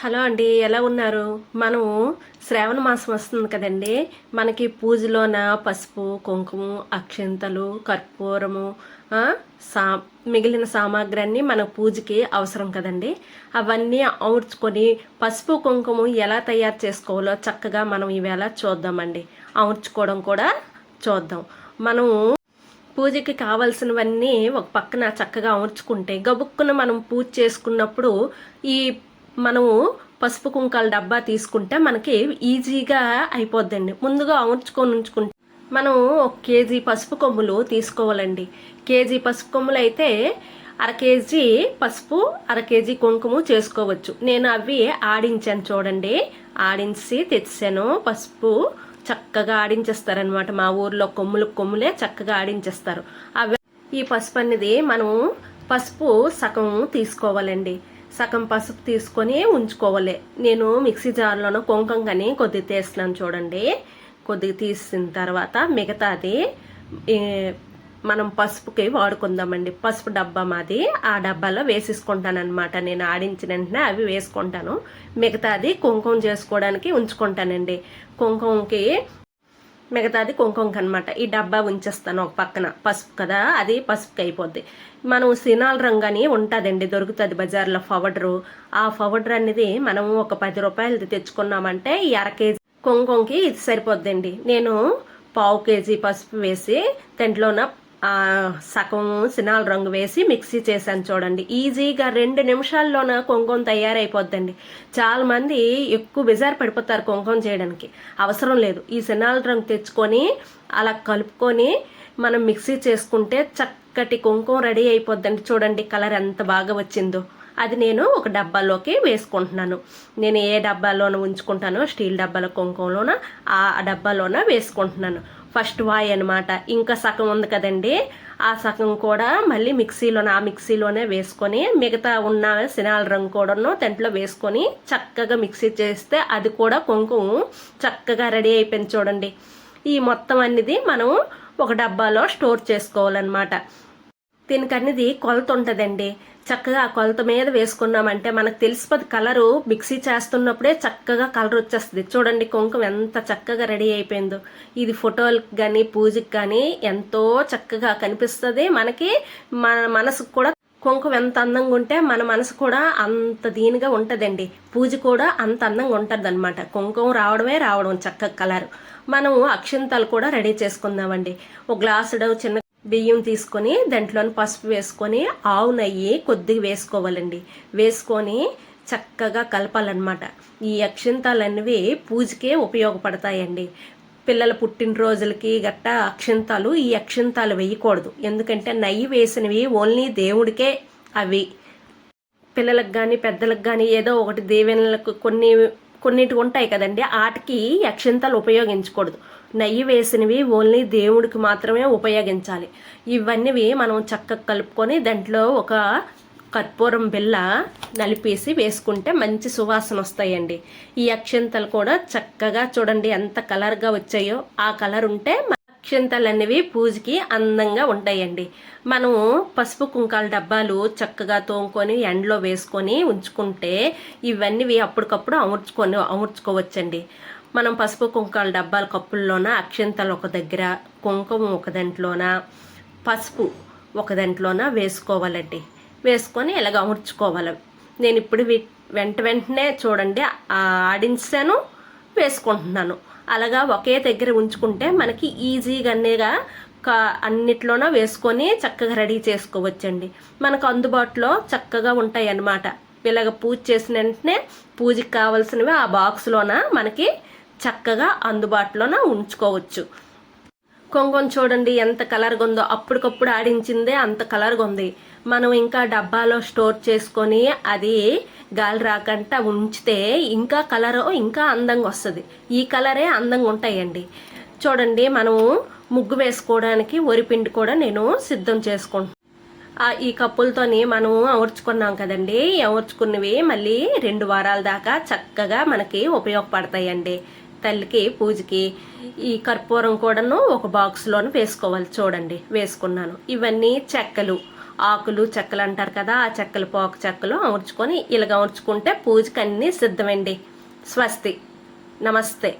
Hello అండి ఎలా ఉన్నారు? మనం శ్రావణ మాసం వస్తుంది కదండి. మనకి పూజలోన పసుపు కుంకుమ అక్షింతలు కర్పూరము సా మిగిలిన సామాగ్రి అన్నీ మన పూజకి అవసరం కదండి. అవన్నీ అమర్చుకొని పసుపు కుంకుమ ఎలా తయారు చేసుకోవాలో చక్కగా మనం ఈవేళ చూద్దామండి. అమర్చుకోవడం కూడా చూద్దాం. మనం పూజకి కావాల్సినవన్నీ ఒక పక్కన చక్కగా అమర్చుకుంటే గబుక్కున మనం పూజ చేసుకున్నప్పుడు ఈ మనము పసుపు కుంకాల డబ్బా తీసుకుంటే మనకి ఈజీగా అయిపోద్దండి. ముందుగా అమర్చుకొని ఉంచుకుంటే మనం ఒక కేజీ పసుపు కొమ్ములు తీసుకోవాలండి. కేజీ పసుపు కొమ్ములు అయితే అర కేజీ పసుపు అర కేజీ కుంకుమ చేసుకోవచ్చు. నేను అవి ఆడించాను చూడండి. ఆడించి తెచ్చాను. పసుపు చక్కగా ఆడించేస్తారనమాట మా ఊర్లో కొమ్ములు కొమ్ములే చక్కగా ఆడించేస్తారు. అవి ఈ పసుపు అనేది మనం పసుపు సగం తీసుకోవాలండి. సగం పసుపు తీసుకొని ఉంచుకోవాలి. నేను మిక్సీ జార్లోనూ కుంకం కానీ కొద్దిగా తీస్తున్నాను చూడండి. కొద్దిగా తీసిన తర్వాత మిగతాది మనం పసుపుకి వాడుకుందామండి. పసుపు డబ్బా మాది. ఆ డబ్బాలో వేసేసుకుంటాను అనమాట నేను ఆడించిన వెంటనే అవి వేసుకుంటాను. మిగతాది కుంకుమ చేసుకోవడానికి ఉంచుకుంటానండి. కుంకుమకి మిగతాది కుంకుమకి అనమాట ఈ డబ్బా ఉంచేస్తాను ఒక పక్కన. పసుపు కదా? అది పసుపుకి అయిపోద్ది మనం సినాల్ రంగు అని ఉంటుందండి దొరుకుతుంది బజార్లో పౌడరు ఆ పౌడర్ అనేది మనం ఒక పది రూపాయలది తెచ్చుకున్నామంటే ఈ అర కేజీ కుంకుమకి ఇది సరిపోద్దండి. నేను పావు కేజీ పసుపు వేసి దాంట్లోన సగం సినాల్ రంగు వేసి మిక్సీ చేశాను చూడండి. ఈజీగా రెండు నిమిషాల్లోన కుంకుమ తయారైపోద్దండి. చాలా మంది ఎక్కువ బెజార్ పడిపోతారు కుంకుమ చేయడానికి. అవసరం లేదు. ఈ సినాల్ రంగు తెచ్చుకొని అలా కలుపుకొని మనం మిక్సీ చేసుకుంటే చక్కటి కుంకుమ రెడీ అయిపోద్దండి. చూడండి కలర్ ఎంత బాగా వచ్చిందో. అది నేను ఒక డబ్బాలోకి వేసుకుంటున్నాను. నేను ఏ డబ్బాలోన ఉంచుకుంటానో స్టీల్ డబ్బాల కుంకుమలోన ఆ డబ్బాలోన వేసుకుంటున్నాను. ఫస్ట్ వాయ్ అనమాట ఇంకా సగం ఉంది కదండి. ఆ సగం కూడా మళ్ళీ మిక్సీలోనే ఆ మిక్సీలోనే వేసుకొని మిగతా ఉన్న శనాల రంగు కూడాను దాంట్లో వేసుకొని చక్కగా మిక్సీ చేస్తే అది కూడా కుంకుమ చక్కగా రెడీ అయిపోయింది చూడండి. ఈ మొత్తం అనేది మనం ఒక డబ్బాలో స్టోర్ చేసుకోవాలన్నమాట. దీనికి అనేది కొలత ఉంటుందండి. చక్కగా ఆ కొలత మీద వేసుకున్నామంటే మనకు తెలిసిపోద్ది కలరు మిక్సీ చేస్తున్నప్పుడే చక్కగా కలర్ వచ్చేస్తుంది. చూడండి కుంకుమ ఎంత చక్కగా రెడీ అయిపోయిందో. ఇది ఫోటోలకు కానీ పూజకి కానీ ఎంతో చక్కగా కనిపిస్తుంది. మనకి మన మనసుకు కూడా కుంకుమ ఎంత అందంగా ఉంటే మన మనసు కూడా అంత దీనిగా ఉంటుందండి. పూజ కూడా అంత అందంగా ఉంటుంది అనమాట కుంకుమ రావడమే రావడం చక్కగా కలర్. మనం అక్షింతలు కూడా రెడీ చేసుకుందామండి. ఒక గ్లాసుడు చిన్న బియ్యం తీసుకొని దాంట్లోని పసుపు వేసుకొని ఆవు నెయ్యి కొద్దిగా వేసుకోవాలండి. వేసుకొని చక్కగా కలపాలన్నమాట. ఈ అక్షింతాలన్నవి పూజకే ఉపయోగపడతాయండి. పిల్లల పుట్టినరోజులకి గట్టా అక్షింతాలు ఈ అక్షింతాలు వేయకూడదు. ఎందుకంటే నెయ్యి వేసినవి ఓన్లీ దేవుడికే అవి. పిల్లలకు కానీ పెద్దలకు కానీ ఏదో ఒకటి దేవెనలకు కొన్ని కొన్నిటి ఉంటాయి కదండి వాటికి అక్షింతాలు ఉపయోగించకూడదు. నెయ్యి వేసినవి ఓన్లీ దేవుడికి మాత్రమే ఉపయోగించాలి. ఇవన్నీ మనం చక్కగా కలుపుకొని దాంట్లో ఒక కర్పూరం బిల్ల నలిపేసి వేసుకుంటే మంచి సువాసన వస్తాయండి. ఈ అక్షంతలు కూడా చక్కగా చూడండి ఎంత కలర్గా వచ్చాయో. ఆ కలర్ ఉంటే అక్షంతలు అనేవి పూజకి అందంగా ఉంటాయండి. మనం పసుపు కుంకాల డబ్బాలు చక్కగా తోముకొని ఎండలో వేసుకొని ఉంచుకుంటే ఇవన్నీ అప్పటికప్పుడు అమర్చుకొని అమర్చుకోవచ్చండి. మనం పసుపు కుంకాల డబ్బాల కప్పుల్లోన అక్షింతలు ఒక దగ్గర కుంకుమ ఒక దాంట్లోన పసుపు ఒక దాంట్లోన వేసుకోవాలండి. వేసుకొని ఇలాగ అమర్చుకోవాలి. నేను ఇప్పుడు వెంట వెంటనే చూడండి ఆ ఆడించాను వేసుకుంటున్నాను. అలాగా ఒకే దగ్గర ఉంచుకుంటే మనకి ఈజీగానేగా కా అన్నిట్లోనూ వేసుకొని చక్కగా రెడీ చేసుకోవచ్చండి. మనకు అందుబాటులో చక్కగా ఉంటాయి అన్నమాట ఇలాగ పూజ చేసిన వెంటనే పూజకి కావాల్సినవి ఆ బాక్స్లోన మనకి చక్కగా అందుబాటులోన ఉంచుకోవచ్చు. కొంగం చూడండి ఎంత కలర్గా ఉందో అప్పటికప్పుడు ఆడించిందే అంత కలర్గా ఉంది మనం ఇంకా డబ్బాలో స్టోర్ చేసుకొని అది గాలి రాకుండా ఉంచితే ఇంకా కలర్ ఇంకా అందంగా వస్తుంది. ఈ కలరే అందంగా ఉంటాయండి. చూడండి మనము ముగ్గు వేసుకోవడానికి వరిపిండి కూడా నేను సిద్ధం చేసుకుంటాను ఈ కప్పులతోని మనం అమర్చుకున్నాం కదండి. ఈ అమర్చుకున్నవి మళ్ళీ రెండు వారాల దాకా చక్కగా మనకి ఉపయోగపడతాయండి. తల్లికి పూజకి ఈ కర్పూరం కూడాను ఒక బాక్స్లోను వేసుకోవాలి. చూడండి వేసుకున్నాను. ఇవన్నీ చెక్కలు ఆకులు చెక్కలు అంటారు కదా ఆ చెక్కలు పోక చెక్కలు అమర్చుకొని ఇలాగ అమర్చుకుంటే పూజకి అన్నీ సిద్ధమండి. స్వస్తి. నమస్తే.